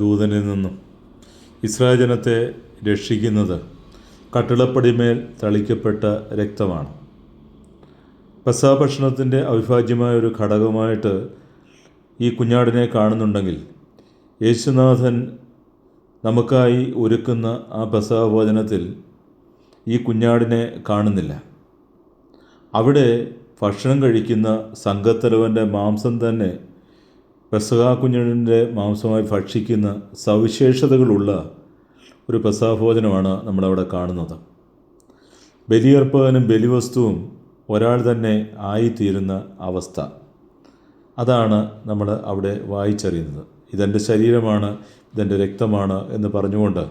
ദൂതനിൽ നിന്നും ഇസ്രായേൽ ജനത്തെ രക്ഷിക്കുന്നത് കട്ടിളപ്പടിമേൽ തളിക്കപ്പെട്ട രക്തമാണ്. പെസഹ ഭക്ഷണത്തിന്റെ അവിഭാജ്യമായ ഒരു ഘടകമായിട്ട് ഈ കുഞ്ഞാടിനെ കാണുന്നുണ്ടെങ്കിൽ യേശുനാഥൻ നമുക്കായി ഒരുക്കുന്ന ആ പെസഹ ഭോജനത്തിൽ ഈ കുഞ്ഞാടിനെ കാണുന്നില്ല. അവിടെ ഭക്ഷണം കഴിക്കുന്ന സംഘത്തലവന്റെ മാംസം തന്നെ പെസഹ കുഞ്ഞിന്റെ മാംസമായി ഭക്ഷിക്കുന്ന സവിശേഷതകളുള്ള ഒരു പെസഹ ഭോജനമാണ് നമ്മളവിടെ കാണുന്നത്. ബലിയർപ്പകനും ബലിവസ്തുവും ഒരാൾ തന്നെ ആയിത്തീരുന്ന അവസ്ഥ. അതാണ് നമ്മൾ അവിടെ വായിച്ചറിയുന്നത്. ഇതെന്റെ ശരീരമാണ് ഇതെന്റെ രക്തമാണ് എന്ന് പറഞ്ഞുകൊണ്ട്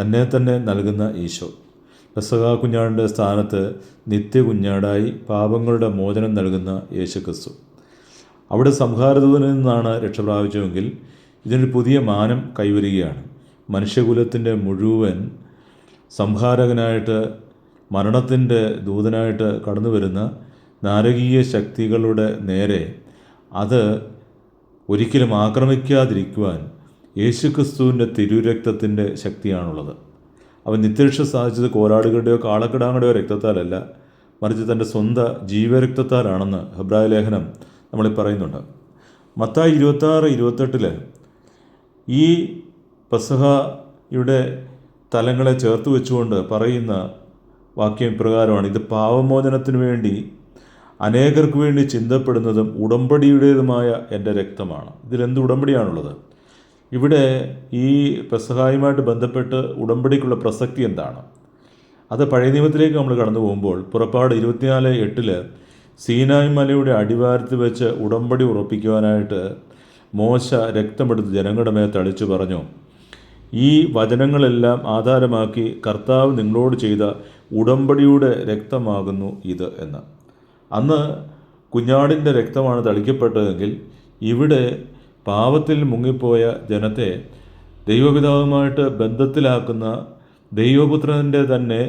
തന്നെ തന്നെ നൽകുന്ന ഈശോ. പെസഹ കുഞ്ഞാടിന്റെ സ്ഥാനത്ത് നിത്യകുഞ്ഞാടായി പാപങ്ങളുടെ മോചനം നൽകുന്ന യേശുക്രിസ്തു. അവിടെ സംഹാരദൂതനിൽ നിന്നാണ് രക്ഷ പ്രാപിച്ചതെങ്കിൽ ഇതിനൊരു പുതിയ മാനം കൈവരികയാണ്. മനുഷ്യകുലത്തിന്റെ മുഴുവൻ സംഹാരകനായിട്ട് മരണത്തിന്റെ ദൂതനായിട്ട് കടന്നു വരുന്ന നാരകീയ ശക്തികളുടെ നേരെ അത് ഒരിക്കലും ആക്രമിക്കാതിരിക്കുവാൻ യേശുക്രിസ്തുവിന്റെ തിരുരക്തത്തിന്റെ ശക്തിയാണുള്ളത്. അവൻ നിത്യരക്ഷ സാധിച്ചത് കോരാടുകളുടെയോ കാളക്കിടാങ്ങളുടെയോ രക്തത്താലല്ല മറിച്ച് തന്റെ സ്വന്തം ജീവരക്തത്താലാണെന്ന് ഹെബ്രായ ലേഖനം നമ്മളിൽ പറയുന്നുണ്ട്. മത്തായി ഇരുപത്താറ് ഇരുപത്തെട്ടിൽ ഈ പെസഹയുടെ തലങ്ങളെ ചേർത്ത് വെച്ചുകൊണ്ട് പറയുന്ന വാക്യം ഇപ്രകാരമാണ് ഇത് പാവമോചനത്തിനു വേണ്ടി അനേകർക്ക് വേണ്ടി ചിന്തപ്പെടുന്നതും ഉടമ്പടിയുടേതുമായ എന്റെ രക്തമാണ്. ഇതിലെന്ത് ഉടമ്പടിയാണുള്ളത്? ഇവിടെ ഈ പെസഹായുമായിട്ട് ബന്ധപ്പെട്ട് ഉടമ്പടിക്കുള്ള പ്രസക്തി എന്താണ്? അത് പഴയ നിയമത്തിലേക്ക് നമ്മൾ കടന്നു പോകുമ്പോൾ പുറപ്പാട് ഇരുപത്തിനാല് എട്ടിൽ സീനായ് മലയുടെ അടിവാരത്ത് വെച്ച് ഉടമ്പടി ഉറപ്പിക്കുവാനായിട്ട് മോശ രക്തമെടുത്ത് ജനങ്ങളുടെ മേൽ തളിച്ചു പറഞ്ഞു. ഈ വചനങ്ങളെല്ലാം ആധാരമാക്കി കർത്താവ് നിങ്ങളോട് ചെയ്ത ഉടമ്പടിയുടെ രക്തമാകുന്നു ഇത് എന്ന്. അന്ന് കുഞ്ഞാടിന്റെ രക്തമാണ് തളിക്കപ്പെട്ടതെങ്കിൽ ഇവിടെ പാപത്തിൽ മുങ്ങിപ്പോയ ജനത്തെ ദൈവപിതാവുമായിട്ട് ബന്ധത്തിലാക്കുന്ന ദൈവപുത്രന്റെ തന്നെ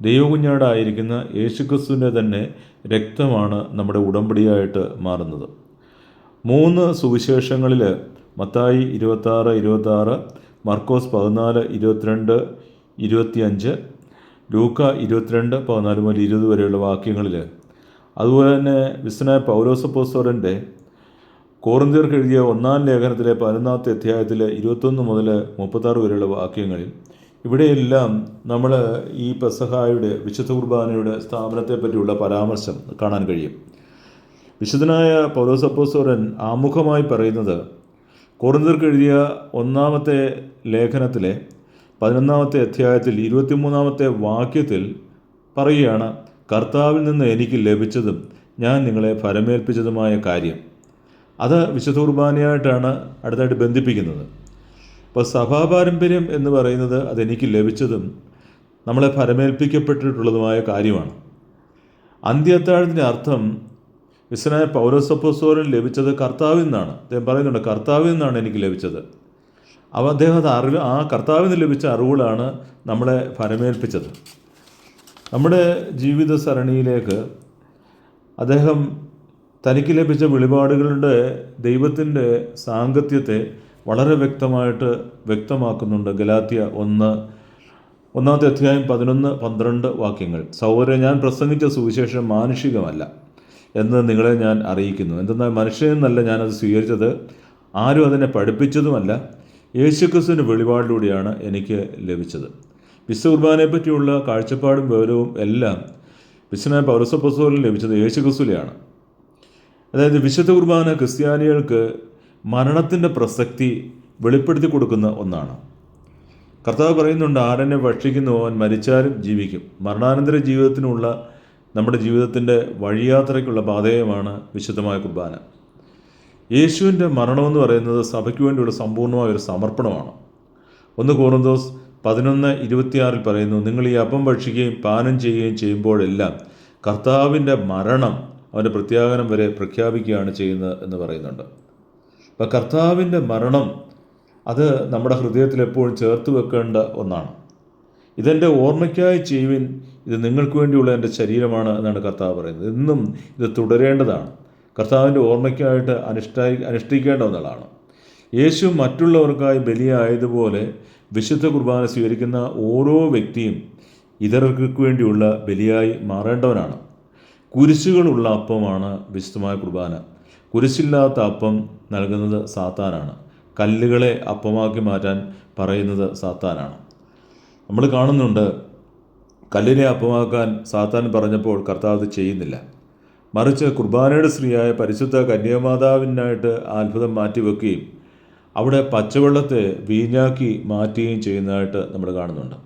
ദൈവകുഞ്ഞാടായിരിക്കുന്ന യേശുക്രിസ്തുവിന്റെ തന്നെ രക്തമാണ് നമ്മുടെ ഉടമ്പടിയായിട്ട് മാറുന്നത്. മൂന്ന് സുവിശേഷങ്ങളിൽ മത്തായി ഇരുപത്താറ് ഇരുപത്താറ് മർക്കോസ് പതിനാല് ഇരുപത്തിരണ്ട് ഇരുപത്തിയഞ്ച് ലൂക്ക ഇരുപത്തിരണ്ട് പതിനാല് മുതൽ ഇരുപത് വരെയുള്ള വാക്യങ്ങളിൽ അതുപോലെ തന്നെ വിസ്തനായ പൗരോസപ്പോസ്വരന്റെ കോറിന്തിയർക്ക് എഴുതിയ ഒന്നാം ലേഖനത്തിലെ പതിനൊന്നാമത്തെ അധ്യായത്തിലെ ഇരുപത്തൊന്ന് മുതൽ മുപ്പത്താറ് വരെയുള്ള വാക്യങ്ങളിൽ ഇവിടെയെല്ലാം നമ്മൾ ഈ പെസഹായുടെ വിശുദ്ധ കുർബാനയുടെ സ്ഥാപനത്തെ പറ്റിയുള്ള പരാമർശം കാണാൻ കഴിയും. വിശുദ്ധനായ പൗരസപ്പോസോരൻ ആമുഖമായി പറയുന്നത് കോറിന്തർക്ക് എഴുതിയ ഒന്നാമത്തെ ലേഖനത്തിലെ പതിനൊന്നാമത്തെ അധ്യായത്തിൽ ഇരുപത്തിമൂന്നാമത്തെ വാക്യത്തിൽ പറയുകയാണ് കർത്താവിൽ നിന്ന് എനിക്ക് ലഭിച്ചതും ഞാൻ നിങ്ങളെ ഫലമേൽപ്പിച്ചതുമായ കാര്യം. അത് വിശുദ്ധ കുർബാനയായിട്ടാണ് അടുത്തായിട്ട് ബന്ധിപ്പിക്കുന്നത്. അപ്പോൾ സഭാപാരമ്പര്യം എന്ന് പറയുന്നത് അതെനിക്ക് ലഭിച്ചതും നമ്മളെ ഫരമേൽപ്പിക്കപ്പെട്ടിട്ടുള്ളതുമായ കാര്യമാണ്. അന്ത്യത്താഴത്തിന്റെ അർത്ഥം വിശ്വനായ പൗരസപ്പോസോരൻ ലഭിച്ചത് കർത്താവിൽ നിന്നാണ്. അദ്ദേഹം പറയുന്നുണ്ട് കർത്താവിൽ നിന്നാണ് എനിക്ക് ലഭിച്ചത്. അവ അദ്ദേഹം അത് അറിവ് ആ കർത്താവിൽ നിന്ന് ലഭിച്ച അറിവുകളാണ് നമ്മളെ ഫലമേൽപ്പിച്ചത് നമ്മുടെ ജീവിത സരണിയിലേക്ക് അദ്ദേഹം തനിക്ക് ലഭിച്ച വെളിപാടുകളുടെ ദൈവത്തിന്റെ സാങ്കത്യത്തെ വളരെ വ്യക്തമായിട്ട് വ്യക്തമാക്കുന്നുണ്ട് ഗലാത്തിയ ഒന്ന് ഒന്നാമത്തെ അധ്യായം പതിനൊന്ന് പന്ത്രണ്ട് വാക്യങ്ങൾ. സൗകര്യം ഞാൻ പ്രസംഗിച്ച സുവിശേഷം മാനുഷികമല്ല എന്ന് നിങ്ങളെ ഞാൻ അറിയിക്കുന്നു. എന്തെന്നാൽ മനുഷ്യൻ എന്നല്ല ഞാനത് സ്വീകരിച്ചത് ആരും അതിനെ പഠിപ്പിച്ചതുമല്ല. യേശുക്രിസ്തുവിന്റെ വെളിപാടിലൂടെയാണ് എനിക്ക് ലഭിച്ചത്. വിശ്വ കുർബാനയെപ്പറ്റിയുള്ള കാഴ്ചപ്പാടും വിവരവും എല്ലാം വിശ്വനായ പൗരസപ്പസ്വലിൽ ലഭിച്ചത് യേശുക്രിസ്തുവിലെയാണ് അതായത് വിശുദ്ധ കുർബാന ക്രിസ്ത്യാനികൾക്ക് മരണത്തിന്റെ പ്രസക്തി വെളിപ്പെടുത്തി കൊടുക്കുന്ന ഒന്നാണ്. കർത്താവ് പറയുന്നുണ്ട് ആരെന്നെ ഭക്ഷിക്കുന്നു അവൻ മരിച്ചാലും ജീവിക്കും. മരണാനന്തര ജീവിതത്തിനുള്ള നമ്മുടെ ജീവിതത്തിന്റെ വഴിയാത്രയ്ക്കുള്ള പാതയമാണ് വിശുദ്ധമായ കുർബാന. യേശുവിന്റെ മരണമെന്ന് പറയുന്നത് സഭയ്ക്ക് വേണ്ടിയുള്ള സമ്പൂർണമായ ഒരു സമർപ്പണമാണ്. ഒന്ന് കോറന്തോസ് പതിനൊന്ന് ഇരുപത്തിയാറിൽ പറയുന്നു നിങ്ങൾ ഈ അപ്പം ഭക്ഷിക്കുകയും പാനം ചെയ്യുകയും ചെയ്യുമ്പോഴെല്ലാം കർത്താവിന്റെ മരണം അവന്റെ പ്രത്യാഗനം വരെ പ്രഖ്യാപിക്കുകയാണ് ചെയ്യുന്നത് എന്ന് പറയുന്നുണ്ട്. അപ്പോൾ കർത്താവിന്റെ മരണം അത് നമ്മുടെ ഹൃദയത്തിൽ എപ്പോഴും ചേർത്ത് വെക്കേണ്ട ഒന്നാണ്. ഇതെന്റെ ഓർമ്മയ്ക്കായി ചെയ്യുവിൻ ഇത് നിങ്ങൾക്ക് വേണ്ടിയുള്ള എന്റെ ശരീരമാണ് എന്നാണ് കർത്താവ് പറയുന്നത്. എന്നും ഇത് തുടരേണ്ടതാണ്. കർത്താവിന്റെ ഓർമ്മയ്ക്കായിട്ട് അനുഷ്ഠായി അനുഷ്ഠിക്കേണ്ട ഒന്നാണ്. യേശു മറ്റുള്ളവർക്കായി ബലിയായതുപോലെ വിശുദ്ധ കുർബാന സ്വീകരിക്കുന്ന ഓരോ വ്യക്തിയും ഇതർക്ക് വേണ്ടിയുള്ള ബലിയായി മാറേണ്ടവനാണ്. കുരിശുകളുള്ള അപ്പമാണ് വിശുദ്ധമായ കുർബാന. കുരിശില്ലാത്ത അപ്പം നൽകുന്നത് സാത്താനാണ്. കല്ലുകളെ അപ്പമാക്കി മാറ്റാൻ പറയുന്നത് സാത്താനാണ്. നമ്മൾ കാണുന്നുണ്ട് കല്ലിനെ അപ്പമാക്കാൻ സാത്താൻ പറഞ്ഞപ്പോൾ കർത്താവ് ചെയ്യുന്നില്ല. മറിച്ച് കുർബാനയുടെ സ്ത്രീയായ പരിശുദ്ധ കന്യാമാതാവിനായിട്ട് അത്ഭുതം മാറ്റിവെക്കുകയും അവിടെ പച്ചവെള്ളത്തെ വീഞ്ഞാക്കി മാറ്റുകയും ചെയ്യുന്നതായിട്ട് നമ്മൾ കാണുന്നുണ്ട്.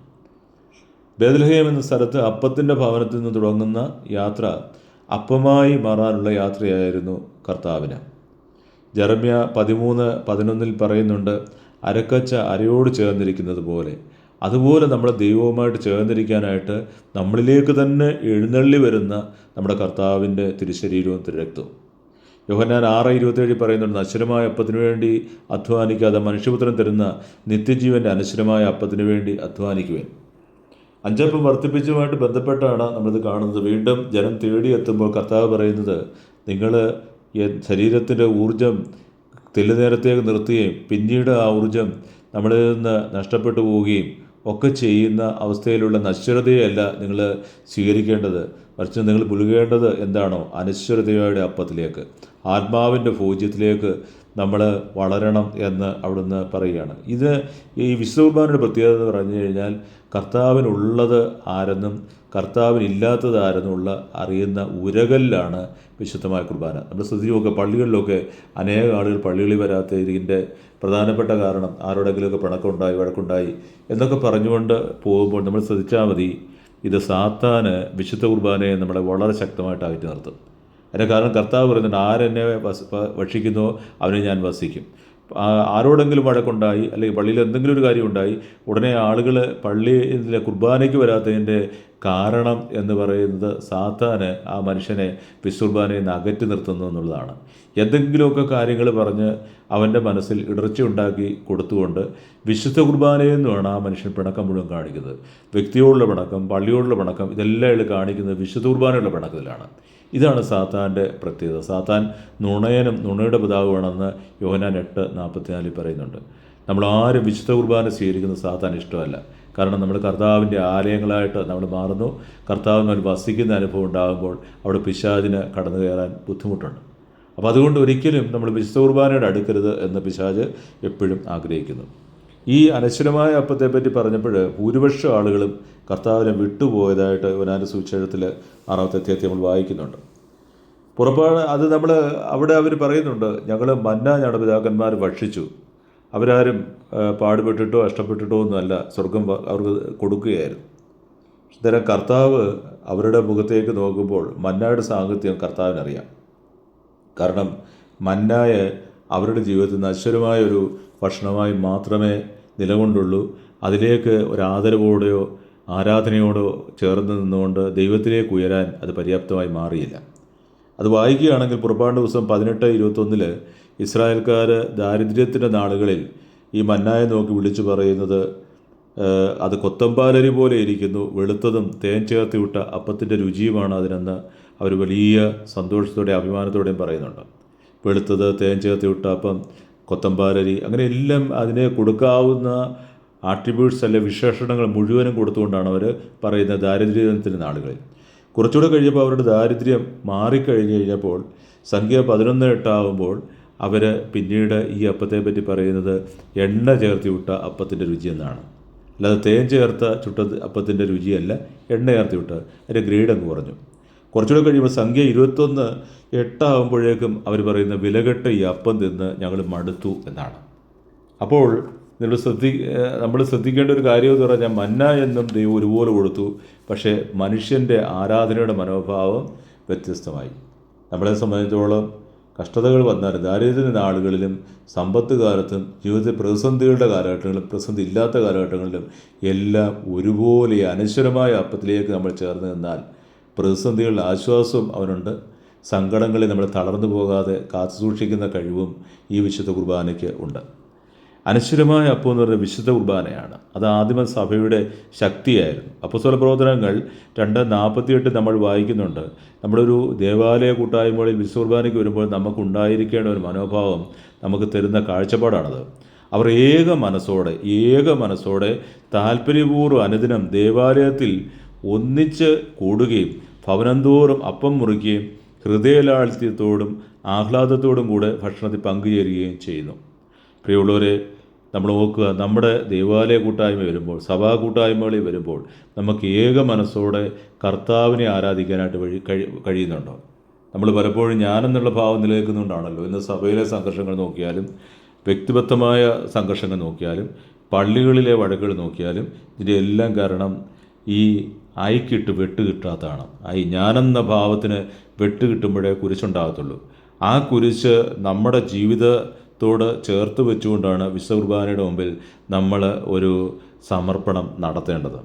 ബേദലഹേം എന്ന സ്ഥലത്ത് അപ്പത്തിന്റെ ഭവനത്തിൽ നിന്ന് തുടങ്ങുന്ന യാത്ര അപ്പമായി മാറാനുള്ള യാത്രയായിരുന്നു കർത്താവിന്. ജർമ്യ പതിമൂന്ന് പതിനൊന്നിൽ പറയുന്നുണ്ട് അരക്കച്ച അരയോട് ചേർന്നിരിക്കുന്നത് പോലെ. അതുപോലെ നമ്മൾ ദൈവവുമായിട്ട് ചേർന്നിരിക്കാനായിട്ട് നമ്മളിലേക്ക് തന്നെ എഴുന്നള്ളി വരുന്ന നമ്മുടെ കർത്താവിന്റെ തിരുശരീരവും തിരക്തവും. യോഹന്നാൻ ആറ് ഇരുപത്തേഴ് പറയുന്നുണ്ട് നശ്വരമായ അപ്പത്തിനു വേണ്ടി അധ്വാനിക്കാതെ മനുഷ്യപുത്രൻ തരുന്ന നിത്യജീവന്റെ അനശ്വരമായ അപ്പത്തിനു വേണ്ടി അധ്വാനിക്കുവാൻ. അഞ്ചപ്പം വർദ്ധിപ്പിച്ചുമായിട്ട് ബന്ധപ്പെട്ടാണ് നമ്മളിത് കാണുന്നത്. വീണ്ടും ജനം തേടിയെത്തുമ്പോൾ കർത്താവ് പറയുന്നത് നിങ്ങൾ ശരീരത്തിന്റെ ഊർജം തെല്ലു നേരത്തേക്ക് നിർത്തുകയും പിന്നീട് ആ ഊർജം നമ്മളിൽ നിന്ന് നഷ്ടപ്പെട്ടു പോവുകയും ഒക്കെ ചെയ്യുന്ന അവസ്ഥയിലുള്ള നശ്വരതയല്ല നിങ്ങൾ സ്വീകരിക്കേണ്ടത്. മറിച്ച് നിങ്ങൾ പുലുകേണ്ടത് എന്താണോ അനശ്വരതയുടെ അപ്പത്തിലേക്ക് ആത്മാവിന്റെ ഭോജ്യത്തിലേക്ക് നമ്മൾ വളരണം എന്ന് അവിടുന്ന് പറയുകയാണ്. ഇത് ഈ വിശ്വകുർബാനയുടെ പ്രത്യേകത എന്ന് പറഞ്ഞു കഴിഞ്ഞാൽ കർത്താവിനുള്ളത് ആരെന്നും കർത്താവിനില്ലാത്തത് ആരെന്നുള്ള അറിയുന്ന ഉരകലിലാണ് വിശുദ്ധമായ കുർബാന. നമ്മൾ ശ്രദ്ധിച്ചുമൊക്കെ പള്ളികളിലൊക്കെ അനേക ആളുകൾ പള്ളികളിൽ വരാത്ത ഇതിന്റെ പ്രധാനപ്പെട്ട കാരണം ആരോടെങ്കിലുമൊക്കെ പിണക്കമുണ്ടായി വഴക്കുണ്ടായി എന്നൊക്കെ പറഞ്ഞുകൊണ്ട് പോകുമ്പോൾ നമ്മൾ ശ്രദ്ധിച്ചാൽ മതി ഇത് സാത്താന് വിശുദ്ധ കുർബാനയെ നമ്മളെ വളരെ ശക്തമായിട്ട് അകറ്റി നിർത്തും അതിന്റെ കാരണം കർത്താവ് പറയുന്നുണ്ട് ആരെന്നെ വസ് ഭക്ഷിക്കുന്നോ അവനെ ഞാൻ വസിക്കും. ആരോടെങ്കിലും വഴക്കുണ്ടായി അല്ലെങ്കിൽ പള്ളിയിൽ എന്തെങ്കിലും ഒരു കാര്യം ഉണ്ടായി ഉടനെ ആളുകൾ പള്ളിയിലെ കുർബാനയ്ക്ക് വരാത്തതിന്റെ കാരണം എന്ന് പറയുന്നത് സാത്താന് ആ മനുഷ്യനെ വിശ്വകുർബാനയിൽ നിന്ന് അകറ്റി നിർത്തുന്നു എന്നുള്ളതാണ്. എന്തെങ്കിലുമൊക്കെ കാര്യങ്ങൾ പറഞ്ഞ് അവന്റെ മനസ്സിൽ ഇടർച്ച ഉണ്ടാക്കി കൊടുത്തുകൊണ്ട് വിശുദ്ധ കുർബാനയിൽ നിന്നാണ് ആ മനുഷ്യൻ പിണക്കം മുഴുവൻ കാണിക്കുന്നത്. വ്യക്തിയോടുള്ള പിണക്കം പള്ളിയോടുള്ള പിണക്കം ഇതെല്ലാം കാണിക്കുന്നത് വിശുദ്ധ കുർബാനയുള്ള പിണക്കത്തിലാണ്. ഇതാണ് സാത്താന്റെ പ്രത്യേകത. സാത്താൻ നുണയനും നുണയുടെ പിതാവുമാണെന്ന് യോഹനാൻ എട്ട് നാൽപ്പത്തിനാലിൽ പറയുന്നുണ്ട്. നമ്മൾ ആരും വിശുദ്ധ കുർബാന സ്വീകരിക്കുന്ന സാത്താൻ ഇഷ്ടമല്ല. കാരണം നമ്മൾ കർത്താവിന്റെ ആലയങ്ങളായിട്ട് നമ്മൾ മാറുന്നു. കർത്താവിന് ഒരു വസിക്കുന്ന അനുഭവം ഉണ്ടാകുമ്പോൾ അവിടെ പിശാചിന് കടന്നു കയറാൻ ബുദ്ധിമുട്ടുണ്ട്. അപ്പോൾ അതുകൊണ്ട് ഒരിക്കലും നമ്മൾ വിശുദ്ധ കുർബാനയുടെ അടുക്കരുത് എന്ന് പിശാജ് എപ്പോഴും ആഗ്രഹിക്കുന്നു. ഈ അനശ്വരമായ അപ്പത്തെപ്പറ്റി പറഞ്ഞപ്പോൾ ഭൂരിപക്ഷം ആളുകളും കർത്താവിനെ വിട്ടുപോയതായിട്ട് യോനാന്റെ സുവിശേഷത്തിൽ ആറാമത്തെ അധ്യായത്തിൽ നമ്മൾ വായിക്കുന്നുണ്ട്. പുറപ്പാട് അത് നമ്മൾ അവിടെ അവർ പറയുന്നുണ്ട് ഞങ്ങൾ മന്ന ഞങ്ങളുടെ പിതാക്കന്മാർ ഭക്ഷിച്ചു. അവരാരും പാടുപെട്ടിട്ടോ കഷ്ടപ്പെട്ടിട്ടോ ഒന്നുമല്ല സ്വർഗം അവർക്ക് കൊടുക്കുകയായിരുന്നു. അന്നേരം കർത്താവ് അവരുടെ മുഖത്തേക്ക് നോക്കുമ്പോൾ മന്നയുടെ സാഹിത്യം കർത്താവിനറിയാം. കാരണം മന്നായ അവരുടെ ജീവിതത്തിൽ നശ്വരമായ ഒരു ഭക്ഷണമായി മാത്രമേ നിലകൊണ്ടുള്ളൂ. അതിലേക്ക് ഒരാദരവോടെയോ ആരാധനയോടോ ചേർന്ന് നിന്നുകൊണ്ട് ദൈവത്തിലേക്ക് ഉയരാൻ അത് പര്യാപ്തമായി മാറിയില്ല. അത് വായിക്കുകയാണെങ്കിൽ പുറപ്പാട് ദിവസം പതിനെട്ട് ഇരുപത്തൊന്നിൽ ഇസ്രായേൽക്കാർ ദാരിദ്ര്യത്തിന്റെ നാളുകളിൽ ഈ മന്നായെ നോക്കി വിളിച്ചു പറയുന്നത് അത് കൊത്തമ്പാലരി പോലെ ഇരിക്കുന്നു വെളുത്തതും തേൻ ചേർത്തി വിട്ട അപ്പത്തിന്റെ രുചിയുമാണ് അതിനെന്ന് അവർ വലിയ സന്തോഷത്തോടെ അഭിമാനത്തോടെയും പറയുന്നുണ്ട്. വെളുത്തത് തേൻ ചേർത്ത് വിട്ടാപ്പം കൊത്തമ്പാരരി അങ്ങനെ എല്ലാം അതിനെ കൊടുക്കാവുന്ന ആട്രിബ്യൂട്ട്സ് അല്ലെ വിശേഷണങ്ങൾ മുഴുവനും കൊടുത്തുകൊണ്ടാണ് അവർ പറയുന്ന ദാരിദ്ര്യത്തിന്റെ നാടുകളിൽ കുറച്ചുകൂടെ കഴിഞ്ഞപ്പോൾ അവരുടെ ദാരിദ്ര്യം മാറിക്കഴിഞ്ഞ് കഴിഞ്ഞപ്പോൾ സംഖ്യ പതിനൊന്ന് എട്ടാവുമ്പോൾ അവർ പിന്നീട് ഈ അപ്പത്തെ പറ്റി പറയുന്നത് എണ്ണ ചേർത്തി വിട്ട അപ്പത്തിന്റെ രുചി എന്നാണ്. അല്ലാതെ തേൻ ചേർത്ത ചുട്ട അപ്പത്തിന്റെ രുചിയല്ല എണ്ണ ചേർത്തി വിട്ട അതിന്റെ ഗ്രേഡ് അങ്ങ് കുറഞ്ഞു. കുറച്ചുകൂടെ കഴിയുമ്പോൾ സംഖ്യ ഇരുപത്തൊന്ന് എട്ടാകുമ്പോഴേക്കും അവർ പറയുന്ന വിലകെട്ട ഈ അപ്പം തിന്ന് ഞങ്ങൾ മടുത്തു എന്നാണ്. അപ്പോൾ നിങ്ങൾ ശ്രദ്ധി നമ്മൾ ശ്രദ്ധിക്കേണ്ട ഒരു കാര്യം എന്ന് പറഞ്ഞാൽ മന്ന എന്നും ദൈവം ഒരുപോലെ കൊടുത്തു. പക്ഷേ മനുഷ്യന്റെ ആരാധനയുടെ മനോഭാവം വ്യത്യസ്തമായി. നമ്മളെ സംബന്ധിച്ചോളം കഷ്ടതകൾ വന്നാലും ദാരിദ്ര്യ നാളുകളിലും സമ്പത്ത് കാലത്തും ജീവിതത്തിൽ പ്രതിസന്ധികളുടെ കാലഘട്ടങ്ങളിലും പ്രതിസന്ധി ഇല്ലാത്ത കാലഘട്ടങ്ങളിലും എല്ലാം ഒരുപോലെ അനശ്വരമായ അപ്പത്തിലേക്ക് നമ്മൾ ചേർന്ന് നിന്നാൽ പ്രതിസന്ധികളിൽ ആശ്വാസവും അവനുണ്ട്. സങ്കടങ്ങളിൽ നമ്മൾ തളർന്നു പോകാതെ കാത്തു സൂക്ഷിക്കുന്ന കഴിവും ഈ വിശുദ്ധ കുർബാനയ്ക്ക് ഉണ്ട്. അനശ്വരമായ അപ്പം എന്ന് പറയുന്നത് വിശുദ്ധ കുർബാനയാണ്. അത് ആദിമ സഭയുടെ ശക്തിയായിരുന്നു. അപ്പസ്വല പ്രവർത്തനങ്ങൾ രണ്ട് നാൽപ്പത്തിയെട്ട് നമ്മൾ വായിക്കുന്നുണ്ട്. നമ്മളൊരു ദേവാലയ കൂട്ടായ്മകളിൽ വിശുദ്ധ കുർബാനയ്ക്ക് വരുമ്പോൾ നമുക്കുണ്ടായിരിക്കേണ്ട ഒരു മനോഭാവം നമുക്ക് തരുന്ന കാഴ്ചപ്പാടാണത്. അവർ ഏക മനസ്സോടെ ഏക മനസ്സോടെ താല്പര്യപൂർവം അനുദിനം ദേവാലയത്തിൽ ഒന്നിച്ച് കൂടുകയും ഭവനന്തോറും അപ്പം മുറിക്കുകയും ഹൃദയലാളിത്യത്തോടും ആഹ്ലാദത്തോടും കൂടെ ഭക്ഷണത്തിൽ പങ്കുചേരുകയും ചെയ്യുന്നു. പ്രിയമുള്ളവരെ നമ്മൾ നോക്കുക നമ്മുടെ ദേവാലയ കൂട്ടായ്മ വരുമ്പോൾ സഭാ കൂട്ടായ്മകളിൽ വരുമ്പോൾ നമുക്ക് ഏക മനസ്സോടെ കർത്താവിനെ ആരാധിക്കാനായിട്ട് വഴി കഴി കഴിയുന്നുണ്ടോ? നമ്മൾ പലപ്പോഴും ഞാനെന്നുള്ള ഭാവം നിലനിൽക്കുന്നുകൊണ്ടാണല്ലോ ഇന്ന് സഭയിലെ സംഘർഷങ്ങൾ നോക്കിയാലും വ്യക്തിബദ്ധമായ സംഘർഷങ്ങൾ നോക്കിയാലും പള്ളികളിലെ വഴക്കുകൾ നോക്കിയാലും ഇതിന്റെ എല്ലാം കാരണം ഈ ഐക്കിട്ട് വെട്ട് കിട്ടാത്തതാണ്. ഐ ഞാനെന്ന ഭാവത്തിന് വെട്ട് കിട്ടുമ്പോഴേ കുരിശുണ്ടാകത്തുള്ളൂ. ആ കുരിശ് നമ്മുടെ ജീവിതത്തോട് ചേർത്ത് വെച്ചുകൊണ്ടാണ് വിശ്വകുർബാനയുടെ മുമ്പിൽ നമ്മൾ ഒരു സമർപ്പണം നടത്തേണ്ടത്.